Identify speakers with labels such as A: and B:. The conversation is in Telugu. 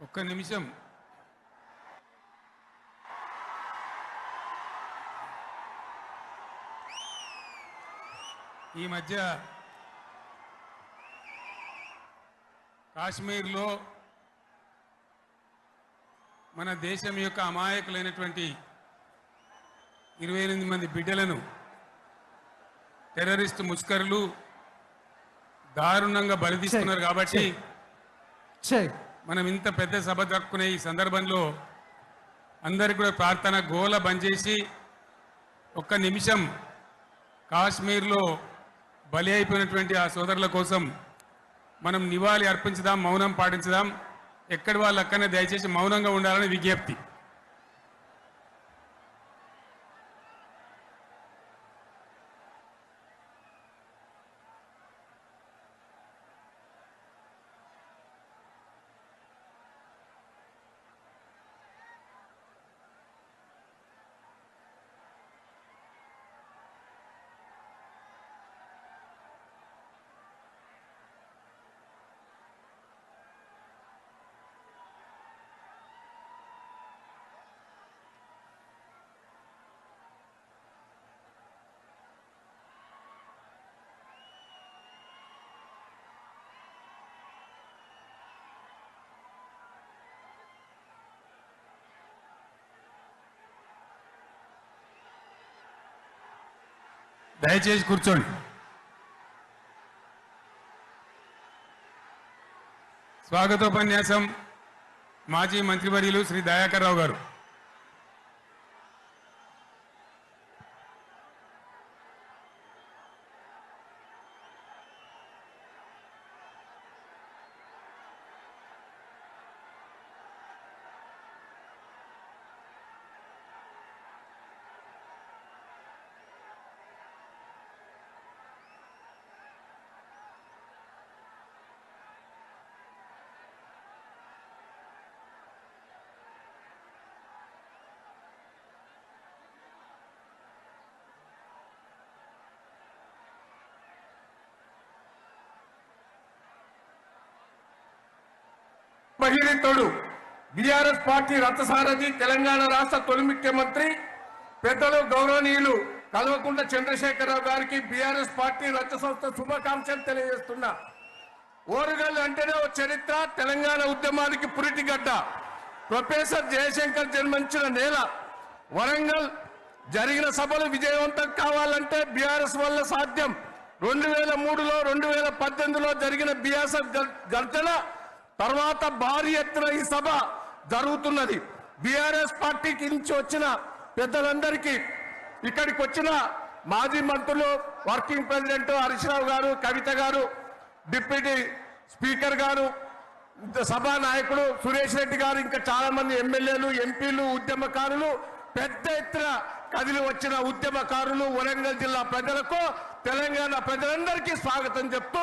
A: ఒక్క నిమిషం. ఈ మధ్య కాశ్మీర్లో మన దేశం యొక్క అమాయకులైనటువంటి ఇరవై ఎనిమిది మంది బిడ్డలను టెర్రరిస్ట్ ముష్కరులు దారుణంగా బలితీస్తున్నారు కాబట్టి మనం ఇంత పెద్ద సభ జరుపుకునే ఈ సందర్భంలో అందరికి కూడా ప్రార్థన గోల బంద్ చేసి ఒక్క నిమిషం కాశ్మీర్లో బలి అయిపోయినటువంటి ఆ సోదరుల కోసం మనం నివాళి అర్పించుదాం మౌనం పాటించదాం. ఎక్కడి వాళ్ళు అక్కడనే దయచేసి మౌనంగా ఉండాలని విజ్ఞప్తి. దయచేసి కూర్చోండి. స్వాగతోపన్యాసం మాజీ మంత్రివర్యులు శ్రీ దయాకర్ రావు గారు.
B: మహిళతోడు బీఆర్ఎస్ పార్టీ రథసారథి తెలంగాణ రాష్ట్ర తొలి ముఖ్యమంత్రి పెద్దలు గౌరవనీయులు కల్వకుంట్ల చంద్రశేఖరరావు గారికి బీఆర్ఎస్ పార్టీ రథ సంస్థ శుభాకాంక్షలు తెలియజేస్తున్నా. ఓరుగల్ అంటేనే ఓ చరిత్ర తెలంగాణ ఉద్యమానికి పురిటిగడ్డ ప్రొఫెసర్ జయశంకర్ జన్మించిన నేల వరంగల్ జరిగిన సభలు విజయవంతం కావాలంటే బీఆర్ఎస్ వల్ల సాధ్యం. రెండు వేల మూడులో రెండు వేల పద్దెనిమిదిలో జరిగిన బీఆర్ఎస్ గర్జన తర్వాత భారీ ఎత్తున ఈ సభ జరుగుతున్నది. బీఆర్ఎస్ పార్టీకి నుంచి వచ్చిన పెద్దలందరికీ ఇక్కడికి వచ్చిన మాజీ మంత్రులు వర్కింగ్ ప్రెసిడెంట్ హరీశ్రావు గారు కవిత గారు డిప్యూటీ స్పీకర్ గారు సభా నాయకుడు సురేష్ రెడ్డి గారు ఇంకా చాలా మంది ఎమ్మెల్యేలు ఎంపీలు ఉద్యమకారులు పెద్ద ఎత్తున కదిలి వచ్చిన ఉద్యమకారులు వరంగల్ జిల్లా ప్రజలకు తెలంగాణ ప్రజలందరికీ స్వాగతం చెప్తూ